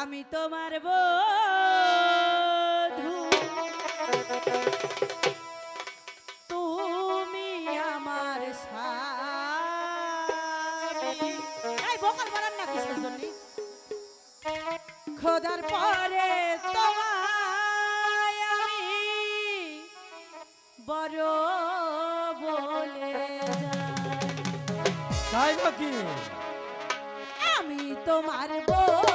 আমি তোমার বধু তুমি আমার স্বামী। এই না কিসের জন্য। খোদার পরে তোমায় আমি বড় বলে তাই নাকি? আমি তোমার বউ